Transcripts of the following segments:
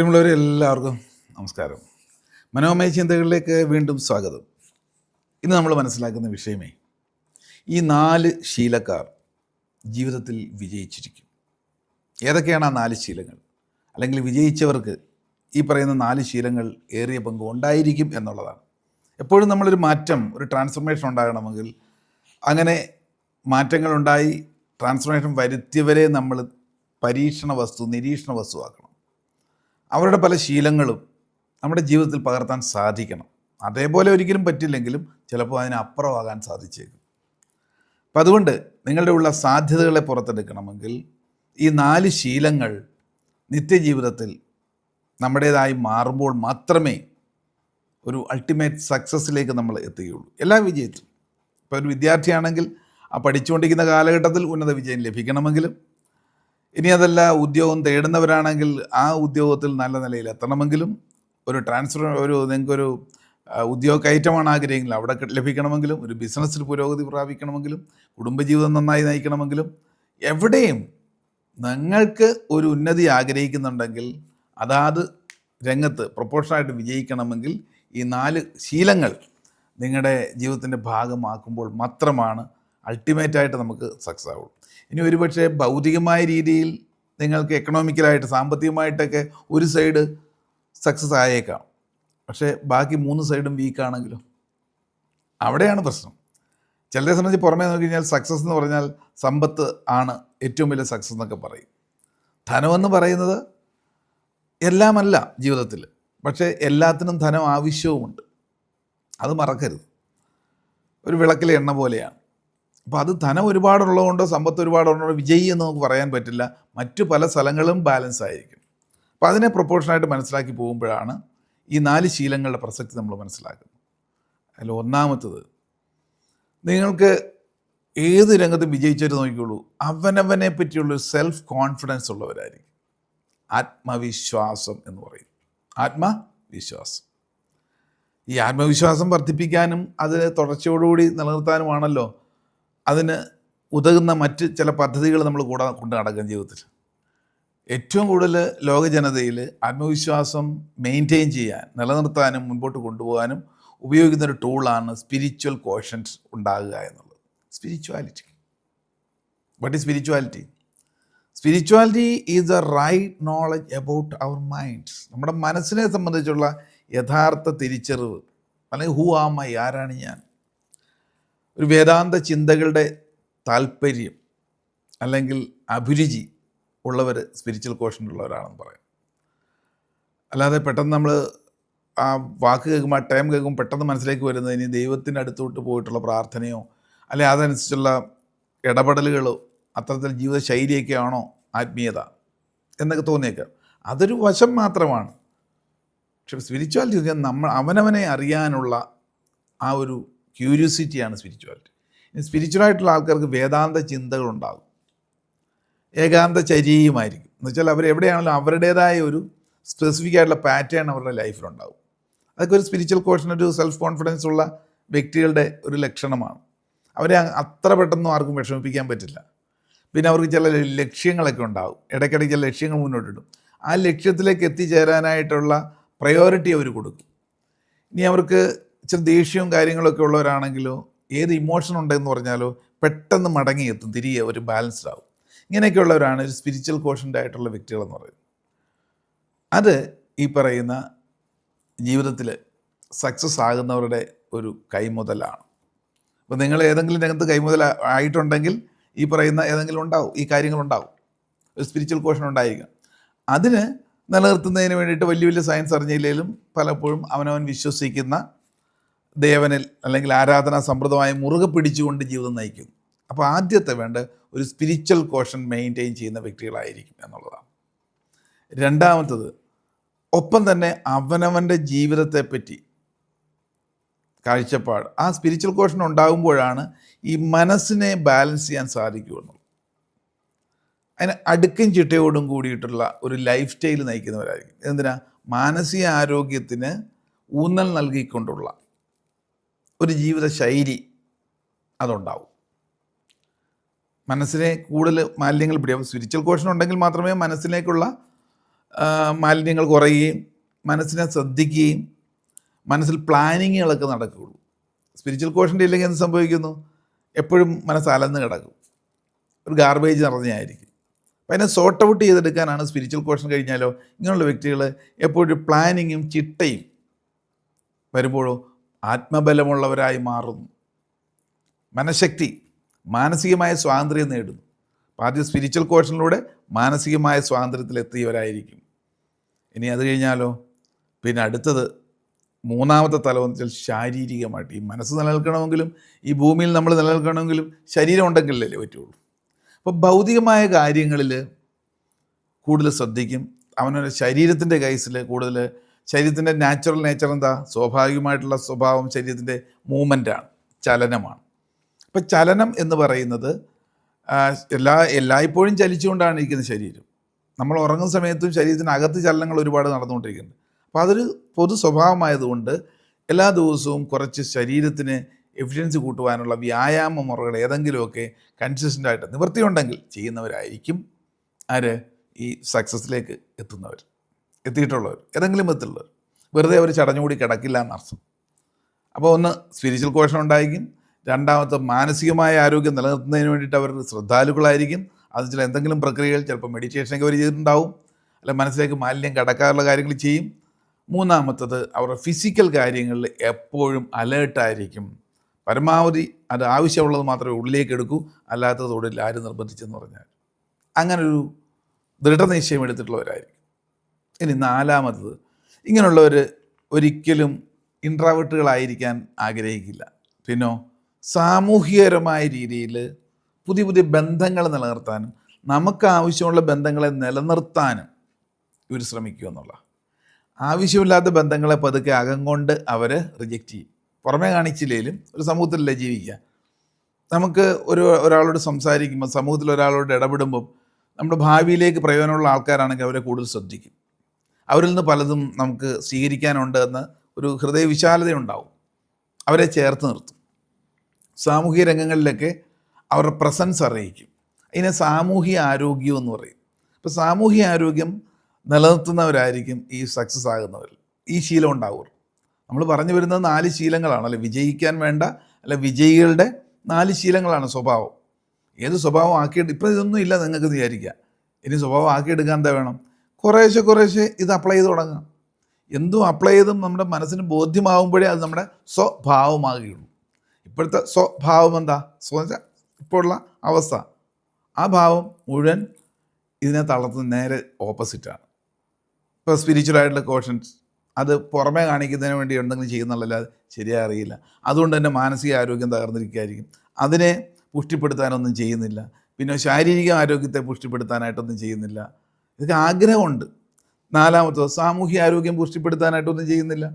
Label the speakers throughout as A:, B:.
A: പ്രിയമുള്ളവരെ എല്ലാവർക്കും നമസ്കാരം. മനോമയ ചിന്തകളിലേക്ക് വീണ്ടും സ്വാഗതം. ഇന്ന് നമ്മൾ മനസ്സിലാക്കുന്ന വിഷയമേ ഈ നാല് ശീലക്കാർ ജീവിതത്തിൽ വിജയിച്ചിരിക്കും. ഏതൊക്കെയാണ് ആ നാല് ശീലങ്ങൾ? അല്ലെങ്കിൽ വിജയിച്ചവർക്ക് ഈ പറയുന്ന നാല് ശീലങ്ങൾ ഏറിയ പങ്ക് ഉണ്ടായിരിക്കും എന്നുള്ളതാണ്. എപ്പോഴും നമ്മളൊരു മാറ്റം ഒരു ട്രാൻസ്ഫർമേഷൻ ഉണ്ടാകണമെങ്കിൽ അങ്ങനെ മാറ്റങ്ങളുണ്ടായി ട്രാൻസ്ഫർമേഷൻ വരുത്തിയവരെ നമ്മൾ പരീക്ഷണ വസ്തു നിരീക്ഷണ വസ്തുവാക്കണം അവരുടെ പല ശീലങ്ങളും നമ്മുടെ ജീവിതത്തിൽ പകർത്താൻ സാധിക്കണം. അതേപോലെ ഒരിക്കലും പറ്റില്ലെങ്കിലും ചിലപ്പോൾ അതിനപ്പുറമാകാൻ സാധിച്ചേക്കും. അപ്പം അതുകൊണ്ട് നിങ്ങളുടെ ഉള്ള സാധ്യതകളെ പുറത്തെടുക്കണമെങ്കിൽ ഈ നാല് ശീലങ്ങൾ നിത്യജീവിതത്തിൽ നമ്മുടേതായി മാറുമ്പോൾ മാത്രമേ ഒരു അൾട്ടിമേറ്റ് സക്സസ്സിലേക്ക് നമ്മൾ എത്തുകയുള്ളൂ. എല്ലാ വിജയത്തിലും. ഇപ്പോൾ ഒരു വിദ്യാർത്ഥിയാണെങ്കിൽ ആ പഠിച്ചുകൊണ്ടിരിക്കുന്ന കാലഘട്ടത്തിൽ ഉന്നത വിജയം ലഭിക്കണമെങ്കിലും ഇനി അതല്ല ഉദ്യോഗം തേടുന്നവരാണെങ്കിൽ ആ ഉദ്യോഗത്തിൽ നല്ല നിലയിൽ എത്തണമെങ്കിലും ഒരു ട്രാൻസ്ഫർ ഒരു നിങ്ങൾക്കൊരു ഉദ്യോഗ കയറ്റമാണ് ആഗ്രഹമെങ്കിൽ അവിടെ ലഭിക്കണമെങ്കിലും ഒരു ബിസിനസ്സിൽ പുരോഗതി പ്രാപിക്കണമെങ്കിലും കുടുംബജീവിതം നന്നായി നയിക്കണമെങ്കിലും എവിടെയും നിങ്ങൾക്ക് ഒരു ഉന്നതി ആഗ്രഹിക്കുന്നുണ്ടെങ്കിൽ അതാത് രംഗത്ത് പ്രൊപ്പോഷനായിട്ട് വിജയിക്കണമെങ്കിൽ ഈ നാല് ശീലങ്ങൾ നിങ്ങളുടെ ജീവിതത്തിന്റെ ഭാഗമാക്കുമ്പോൾ മാത്രമാണ് അൾട്ടിമേറ്റായിട്ട് നമുക്ക് സക്സസ് ആവുള്ളൂ. ഇനി ഒരുപക്ഷെ ഭൗതികമായ രീതിയിൽ നിങ്ങൾക്ക് എക്കണോമിക്കലായിട്ട് സാമ്പത്തികമായിട്ടൊക്കെ ഒരു സൈഡ് സക്സസ് ആയേക്കാം. പക്ഷേ ബാക്കി മൂന്ന് സൈഡും വീക്കാണെങ്കിലോ അവിടെയാണ് പ്രശ്നം. ചിലരെ സംബന്ധിച്ച് പുറമേ നോക്കി കഴിഞ്ഞാൽ സക്സസ് എന്ന് പറഞ്ഞാൽ സമ്പത്ത് ആണ് ഏറ്റവും വലിയ സക്സസ് എന്നൊക്കെ പറയും. ധനമെന്ന് പറയുന്നത് എല്ലാമല്ല ജീവിതത്തിൽ. പക്ഷേ എല്ലാത്തിനും ധനം ആവശ്യവുമുണ്ട്. അത് മറക്കരുത്. ഒരു വിളക്കിലെ എണ്ണ പോലെയാണ്. അപ്പോൾ അത് ധനം ഒരുപാടുള്ളതുകൊണ്ടോ സമ്പത്ത് ഒരുപാടുള്ളതുകൊണ്ടോ വിജയി എന്ന് നമുക്ക് പറയാൻ പറ്റില്ല. മറ്റു പല സ്ഥലങ്ങളും ബാലൻസ് ആയിരിക്കും. അപ്പോൾ അതിനെ പ്രൊപ്പോർഷനായിട്ട് മനസ്സിലാക്കി പോകുമ്പോഴാണ് ഈ നാല് ശീലങ്ങളുടെ പ്രസക്തി നമ്മൾ മനസ്സിലാക്കുന്നത്. അതിൽ ഒന്നാമത്തത് നിങ്ങൾക്ക് ഏത് രംഗത്തും വിജയിച്ചവർ നോക്കിക്കോളൂ. അവനവനെ പറ്റിയുള്ളൊരു സെൽഫ് കോൺഫിഡൻസ് ഉള്ളവരായിരിക്കും. ആത്മവിശ്വാസം എന്ന് പറയും. ആത്മവിശ്വാസം. ഈ ആത്മവിശ്വാസം വർദ്ധിപ്പിക്കാനും അത് തുടർച്ചയോടുകൂടി നിലനിർത്താനുമാണല്ലോ അതിന് ഉതകുന്ന മറ്റ് ചില പദ്ധതികൾ നമ്മൾ കൂടെ കൊണ്ട് നടക്കും ജീവിതത്തിൽ ഏറ്റവും കൂടുതൽ ലോക ജനതയിൽ ആത്മവിശ്വാസം മെയിന്റെയിൻ ചെയ്യാൻ നിലനിർത്താനും മുൻപോട്ട് കൊണ്ടുപോകാനും ഉപയോഗിക്കുന്ന ഒരു ടൂളാണ് സ്പിരിച്വൽ കോഷൻസ് ഉണ്ടാകുക എന്നുള്ളത്. Spirituality what is spirituality spirituality is the right knowledge about our minds നമ്മുടെ മനസ്സിനെ സംബന്ധിച്ചുള്ള യഥാർത്ഥ തിരിച്ചറിവ്. അല്ലെങ്കിൽ ഹൂ ആമ ആരാണ് ഞാൻ? ഒരു വേദാന്ത ചിന്തകളുടെ താല്പര്യം അല്ലെങ്കിൽ അഭിരുചി ഉള്ളവർ സ്പിരിച്വൽ കോഷൻ ഉള്ളവരാണെന്ന് പറയാം. അല്ലാതെ പെട്ടെന്ന് നമ്മൾ ആ വാക്ക് കേൾക്കുമ്പോൾ ആ ടൈം കേൾക്കുമ്പോൾ പെട്ടെന്ന് മനസ്സിലേക്ക് വരുന്നത് ഇനി ദൈവത്തിന്റെ അടുത്തോട്ട് പോയിട്ടുള്ള പ്രാർത്ഥനയോ അല്ലെ അതനുസരിച്ചുള്ള ഇടപെടലുകളോ അത്തരത്തിൽ ജീവിതശൈലിയൊക്കെ ആണോ ആത്മീയത എന്നൊക്കെ തോന്നിയേക്കാം. അതൊരു വശം മാത്രമാണ്. പക്ഷെ സ്പിരിച്വാലിറ്റി നമ്മൾ അവനവനെ അറിയാനുള്ള ആ ഒരു ക്യൂരിയോസിറ്റിയാണ് സ്പിരിച്വാലിറ്റി. സ്പിരിച്വലായിട്ടുള്ള ആൾക്കാർക്ക് വേദാന്ത ചിന്തകളുണ്ടാകും. ഏകാന്ത ചര്യയുമായിരിക്കും. എന്ന് വെച്ചാൽ അവർ എവിടെയാണെങ്കിലും അവരുടേതായ ഒരു സ്പെസിഫിക് ആയിട്ടുള്ള പാറ്റേൺ അവരുടെ ലൈഫിലുണ്ടാകും അതൊക്കെ ഒരു സ്പിരിച്വൽ കോഷൻ ഒരു സെൽഫ് കോൺഫിഡൻസ് ഉള്ള വ്യക്തികളുടെ ഒരു ലക്ഷണമാണ്. അവരെ അത്ര പെട്ടെന്ന് ആർക്കും വിഷമിപ്പിക്കാൻ പറ്റില്ല. പിന്നെ അവർക്ക് ചില ലക്ഷ്യങ്ങളൊക്കെ ഉണ്ടാകും ഇടയ്ക്കിടയ്ക്ക് ചില ലക്ഷ്യങ്ങൾ മുന്നോട്ടിടും. ആ ലക്ഷ്യത്തിലേക്ക് എത്തിച്ചേരാനായിട്ടുള്ള പ്രയോറിറ്റി അവർ കൊടുക്കും. ഇനി അവർക്ക് ഇച്ചിരി ദേഷ്യവും കാര്യങ്ങളൊക്കെ ഉള്ളവരാണെങ്കിലോ ഏത് ഇമോഷൻ ഉണ്ടെന്ന് പറഞ്ഞാലോ പെട്ടെന്ന് മടങ്ങി മടങ്ങിയെത്തും തിരികെ ഒരു ബാലൻസ്ഡ് ആവും. ഇങ്ങനെയൊക്കെയുള്ളവരാണ് ഒരു സ്പിരിച്വൽ കോഷന്റ് ആയിട്ടുള്ള വ്യക്തികളെന്ന് പറയുന്നത്. അത് ഈ പറയുന്ന ജീവിതത്തിൽ സക്സസ് ആകുന്നവരുടെ ഒരു കൈമുതലാണ്. അപ്പോൾ നിങ്ങൾ ഏതെങ്കിലും രംഗത്ത് കൈമുതൽ ആയിട്ടുണ്ടെങ്കിൽ ഈ പറയുന്ന ഏതെങ്കിലും ഉണ്ടാവും ഈ കാര്യങ്ങളുണ്ടാവും ഒരു സ്പിരിച്വൽ കോഷൻ ഉണ്ടായിരിക്കും. അതിന് നിലനിർത്തുന്നതിന് വേണ്ടിയിട്ട് വലിയ വലിയ സയൻസ് അറിഞ്ഞില്ലെങ്കിലും പലപ്പോഴും അവനവൻ വിശ്വസിക്കുന്ന ദേവനിൽ അല്ലെങ്കിൽ ആരാധനാ സമ്പ്രദായം മുറുകെ പിടിച്ചുകൊണ്ട് ജീവിതം നയിക്കുന്നു. അപ്പോൾ ആദ്യത്തെ വേണ്ട ഒരു സ്പിരിച്വൽ കോഷൻ മെയിന്റെയിൻ ചെയ്യുന്ന വ്യക്തികളായിരിക്കും എന്നുള്ളതാണ്. രണ്ടാമത്തത് ഒപ്പം തന്നെ അവനവന്റെ ജീവിതത്തെപ്പറ്റി കാഴ്ചപ്പാട്. ആ സ്പിരിച്വൽ കോഷൻ ഉണ്ടാകുമ്പോഴാണ് ഈ മനസ്സിനെ ബാലൻസ് ചെയ്യാൻ സാധിക്കുമെന്നുള്ളത് അതിന് അടുക്കും ചിട്ടയോടും കൂടിയിട്ടുള്ള ഒരു ലൈഫ് സ്റ്റൈൽ നയിക്കുന്നവരായിരിക്കും. എന്തിനാ? മാനസിക ആരോഗ്യത്തിന് ഊന്നൽ നൽകിക്കൊണ്ടുള്ള ഒരു ജീവിത ശൈലി അതുണ്ടാവും. മനസ്സിനെ കൂടുതൽ മാലിന്യങ്ങൾ പിടിയാവും സ്പിരിച്വൽ കോഷൻ ഉണ്ടെങ്കിൽ മാത്രമേ മനസ്സിലേക്കുള്ള മാലിന്യങ്ങൾ കുറയുകയും മനസ്സിനെ ശ്രദ്ധിക്കുകയും മനസ്സിൽ പ്ലാനിങ്ങുകളൊക്കെ നടക്കുകയുള്ളൂ. സ്പിരിച്വൽ കോഷന്റെ ഇല്ലെങ്കിൽ എന്ത് സംഭവിക്കുന്നു? എപ്പോഴും മനസ്സ് അലന്ന് കിടക്കും. ഒരു ഗാർബേജ് നിറഞ്ഞായിരിക്കും. അപ്പം അതിനെ സോർട്ട് ഔട്ട് ചെയ്തെടുക്കാനാണ് സ്പിരിച്വൽ കോഷൻ കഴിഞ്ഞാലോ ഇങ്ങനെയുള്ള വ്യക്തികൾ എപ്പോഴും പ്ലാനിങ്ങും ചിട്ടയും വരുമ്പോഴോ ആത്മബലമുള്ളവരായി മാറുന്നു. മനഃശക്തി മാനസികമായ സ്വാതന്ത്ര്യം നേടുന്നു. അപ്പോൾ ആദ്യം സ്പിരിച്വൽ കോഷനിലൂടെ മാനസികമായ സ്വാതന്ത്ര്യത്തിലെത്തിയവരായിരിക്കും. ഇനി അത് കഴിഞ്ഞാലോ? പിന്നെ അടുത്തത് മൂന്നാമത്തെ തലം എന്ന് വെച്ചാൽ ശാരീരികമായിട്ട്. ഈ മനസ്സ് നിലനിൽക്കണമെങ്കിലും ഈ ഭൂമിയിൽ നമ്മൾ നിലനിൽക്കണമെങ്കിലും ശരീരം ഉണ്ടെങ്കിലല്ലേ പറ്റുള്ളൂ. അപ്പോൾ ഭൗതികമായ കാര്യങ്ങളിൽ കൂടുതൽ ശ്രദ്ധിക്കും. അവനവന്റെ ശരീരത്തിന്റെ കേസിൽ കൂടുതൽ ശരീരത്തിന്റെ നാച്ചുറൽ നേച്ചർ എന്താ? സ്വാഭാവികമായിട്ടുള്ള സ്വഭാവം ശരീരത്തിന്റെ മൂവ്മെന്റാണ് ചലനമാണ്. അപ്പം ചലനം എന്ന് പറയുന്നത് എല്ലാ എല്ലായ്പ്പോഴും ചലിച്ചുകൊണ്ടാണ് ഇരിക്കുന്നത് ശരീരം. നമ്മൾ ഉറങ്ങുന്ന സമയത്തും ശരീരത്തിനകത്ത് ചലനങ്ങൾ ഒരുപാട് നടന്നുകൊണ്ടിരിക്കുന്നുണ്ട്. അപ്പോൾ അതൊരു പൊതു സ്വഭാവമായതുകൊണ്ട് എല്ലാ ദിവസവും കുറച്ച് ശരീരത്തിന് എഫിഷ്യൻസി കൂട്ടുവാനുള്ള വ്യായാമ മുറകൾ ഏതെങ്കിലുമൊക്കെ കൺസിസ്റ്റന്റ് ആയിട്ട് നിവൃത്തിയുണ്ടെങ്കിൽ ചെയ്യുന്നവരായിരിക്കും ആര്? ഈ സക്സസ്സിലേക്ക് എത്തുന്നവർ. എത്തിയിട്ടുള്ളവർ ഏതെങ്കിലും വിധത്തിലുള്ളവർ വെറുതെ അവർ ചടഞ്ഞുകൂടി കിടക്കില്ല എന്നർത്ഥം. അപ്പോൾ ഒന്ന് സ്പിരിച്വൽ കോഷൻ ഉണ്ടായിരിക്കും. രണ്ടാമത്തെ മാനസികമായ ആരോഗ്യം നിലനിർത്തുന്നതിന് വേണ്ടിയിട്ട് അവർ ശ്രദ്ധാലുക്കളായിരിക്കും. അത് ചില എന്തെങ്കിലും പ്രക്രിയകൾ ചിലപ്പോൾ മെഡിറ്റേഷനൊക്കെ അവർ ചെയ്തിട്ടുണ്ടാവും. അല്ല മനസ്സിലേക്ക് മാലിന്യം കടക്കാറുള്ള കാര്യങ്ങൾ ചെയ്യും. മൂന്നാമത്തത് അവരുടെ ഫിസിക്കൽ കാര്യങ്ങളിൽ എപ്പോഴും അലേർട്ടായിരിക്കും പരമാവധി അത് ആവശ്യമുള്ളത് മാത്രമേ ഉള്ളിലേക്ക് എടുക്കൂ. അല്ലാത്തതോടില്ല ആര് നിർബന്ധിച്ചെന്ന് പറഞ്ഞാൽ അങ്ങനൊരു ദൃഢനിശ്ചയം എടുത്തിട്ടുള്ളവരായിരിക്കും. ഇനി നാലാമത്തത്. ഇങ്ങനെയുള്ളവർ ഒരിക്കലും ഇൻട്രാവേർട്ടുകളായിരിക്കാൻ ആഗ്രഹിക്കില്ല. പിന്നോ സാമൂഹികപരമായ രീതിയിൽ പുതിയ പുതിയ ബന്ധങ്ങൾ നിലനിർത്താനും നമുക്ക് ആവശ്യമുള്ള ബന്ധങ്ങളെ നിലനിർത്താനും ഇവർ ശ്രമിക്കുക എന്നുള്ള ആവശ്യമില്ലാത്ത ബന്ധങ്ങളെ പതുക്കെ അകം കൊണ്ട് അവർ റിജക്റ്റ് ചെയ്യും. പുറമേ കാണിച്ചില്ലെങ്കിലും ഒരു സമൂഹത്തിലല്ലേ ജീവിക്കുക? നമുക്ക് ഒരു ഒരാളോട് സംസാരിക്കുമ്പോൾ സമൂഹത്തിൽ ഒരാളോട് ഇടപെടുമ്പം നമ്മുടെ ഭാവിയിലേക്ക് പ്രയോജനമുള്ള ആൾക്കാരാണെങ്കിൽ അവരെ കൂടുതൽ ശ്രദ്ധിക്കും. അവരിൽ നിന്ന് പലതും നമുക്ക് സ്വീകരിക്കാനുണ്ട് എന്ന് ഒരു ഹൃദയ വിശാലതയുണ്ടാവും അവരെ ചേർത്ത് നിർത്തും. സാമൂഹിക രംഗങ്ങളിലൊക്കെ അവരുടെ പ്രസൻസ് അറിയിക്കും. അതിനെ സാമൂഹിക ആരോഗ്യം എന്ന് പറയും. അപ്പോൾ സാമൂഹിക ആരോഗ്യം നിലനിർത്തുന്നവരായിരിക്കും ഈ സക്സസ് ആകുന്നവർ ഈ ശീലം ഉണ്ടാവുക നമ്മൾ പറഞ്ഞു വരുന്നത് നാല് ശീലങ്ങളാണ്. അല്ലെ വിജയിക്കാൻ വേണ്ട അല്ലെ വിജയികളുടെ നാല് ശീലങ്ങളാണ് സ്വഭാവം. ഏത് സ്വഭാവം ആക്കിയിട്ട് ഇപ്പം ഇതൊന്നും ഇല്ല നിങ്ങൾക്ക് വിചാരിക്കുക. ഇനി സ്വഭാവം ആക്കിയെടുക്കാൻ എന്താ വേണം? കുറേശ്ശെ കുറേശ്ശെ ഇത് അപ്ലൈ ചെയ്ത് തുടങ്ങാം. എന്തും അപ്ലൈ ചെയ്തും നമ്മുടെ മനസ്സിന് ബോധ്യമാകുമ്പോഴേ അത് നമ്മുടെ സ്വഭാവമാകുകയുള്ളൂ. ഇപ്പോഴത്തെ സ്വഭാവം എന്താ? സ്വ ഇപ്പോൾ ഉള്ള അവസ്ഥ. ആ ഭാവം മുഴുവൻ ഇതിനെ തളർത്തുന്ന നേരെ ഓപ്പോസിറ്റാണ് ഇപ്പോൾ സ്പിരിച്വലായിട്ടുള്ള കോഷൻസ് അത് പുറമേ കാണിക്കുന്നതിന് വേണ്ടി എന്തെങ്കിലും ചെയ്യുന്നുള്ളല്ലാതെ ശരിയായി അറിയില്ല. അതുകൊണ്ട് തന്നെ മാനസിക ആരോഗ്യം തകർന്നിരിക്കുകയായിരിക്കും. അതിനെ പുഷ്ടിപ്പെടുത്താനൊന്നും ചെയ്യുന്നില്ല. പിന്നെ ശാരീരിക ആരോഗ്യത്തെ പുഷ്ടിപ്പെടുത്താനായിട്ടൊന്നും ചെയ്യുന്നില്ല. ഇതൊക്കെ ആഗ്രഹമുണ്ട്. നാലാമത്തത് സാമൂഹ്യ ആരോഗ്യം പുഷ്ടിപ്പെടുത്താനായിട്ടൊന്നും ചെയ്യുന്നില്ല.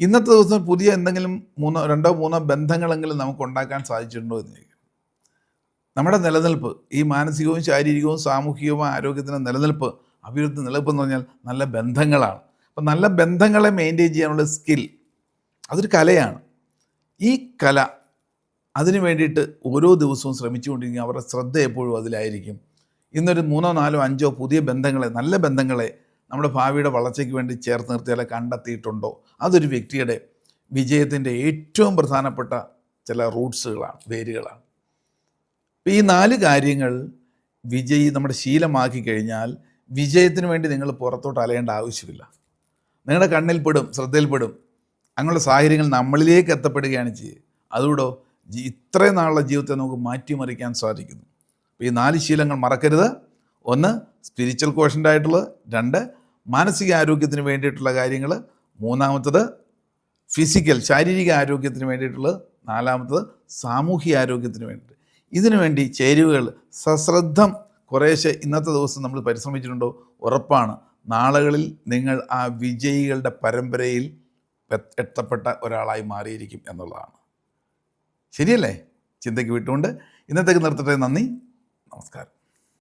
A: ഇന്നത്തെ ദിവസം പുതിയ എന്തെങ്കിലും മൂന്നോ രണ്ടോ മൂന്നോ ബന്ധങ്ങളെങ്കിലും നമുക്ക് ഉണ്ടാക്കാൻ സാധിച്ചിട്ടുണ്ടോ എന്ന് ചോദിക്കും. നമ്മുടെ നിലനിൽപ്പ് ഈ മാനസികവും ശാരീരികവും സാമൂഹികവും ആരോഗ്യത്തിന്റെ നിലനിൽപ്പ് അഭിവൃദ്ധി നിലനിൽപ്പ് എന്ന് പറഞ്ഞാൽ നല്ല ബന്ധങ്ങളാണ്. അപ്പം നല്ല ബന്ധങ്ങളെ മെയിന്റെയിൻ ചെയ്യാനുള്ള സ്കിൽ അതൊരു കലയാണ്. ഈ കല അതിനു വേണ്ടിയിട്ട് ഓരോ ദിവസവും ശ്രമിച്ചുകൊണ്ടിരിക്കും അവരുടെ ശ്രദ്ധ എപ്പോഴും അതിലായിരിക്കും. ഇന്നൊരു മൂന്നോ നാലോ അഞ്ചോ പുതിയ ബന്ധങ്ങളെ നല്ല ബന്ധങ്ങളെ നമ്മുടെ ഭാവിയുടെ വളർച്ചയ്ക്ക് വേണ്ടി ചേർത്ത് നിർത്തിയാലെ കണ്ടെത്തിയിട്ടുണ്ടോ? അതൊരു വ്യക്തിയുടെ വിജയത്തിന്റെ ഏറ്റവും പ്രധാനപ്പെട്ട ചില റൂട്ട്സുകളാണ് വേരുകളാണ്. അപ്പോൾ ഈ നാല് കാര്യങ്ങൾ വിജയി നമ്മുടെ ശീലമാക്കി കഴിഞ്ഞാൽ വിജയത്തിന് വേണ്ടി നിങ്ങൾ പുറത്തോട്ട് അലയേണ്ട ആവശ്യമില്ല. നിങ്ങളുടെ കണ്ണിൽപ്പെടും ശ്രദ്ധയിൽപ്പെടും അങ്ങനെയുള്ള സാഹചര്യങ്ങൾ നമ്മളിലേക്ക് എത്തപ്പെടുകയാണ് ചെയ്യുക. അതുകൂടോ ഇത്രയും നാളുള്ള ജീവിതത്തെ നമുക്ക് മാറ്റിമറിക്കാൻ സാധിക്കുന്നു. ഈ നാല് ശീലങ്ങൾ മറക്കരുത്. ഒന്ന് സ്പിരിച്വൽ കോഷന്റ് ആയിട്ടുള്ളത്. രണ്ട് മാനസിക ആരോഗ്യത്തിന് വേണ്ടിയിട്ടുള്ള കാര്യങ്ങൾ. മൂന്നാമത്തത് ഫിസിക്കൽ ശാരീരിക ആരോഗ്യത്തിന് വേണ്ടിയിട്ടുള്ളത്. നാലാമത്തത് സാമൂഹിക ആരോഗ്യത്തിന് വേണ്ടിയിട്ട്. ഇതിനു വേണ്ടി ചേരുവകൾ സശ്രദ്ധം കുറേശ്ശെ ഇന്നത്തെ ദിവസം നമ്മൾ പരിശ്രമിച്ചിട്ടുണ്ടോ? ഉറപ്പാണ്. നാളുകളിൽ നിങ്ങൾ ആ വിജയികളുടെ പരമ്പരയിൽ എത്തപ്പെട്ട ഒരാളായി മാറിയിരിക്കും എന്നുള്ളതാണ്. ശരിയല്ലേ? ചിന്തയ്ക്ക് വിട്ടുകൊണ്ട്. ഇന്നത്തേക്ക് നിർത്തട്ടെ. നന്ദി. നമസ്കാരം.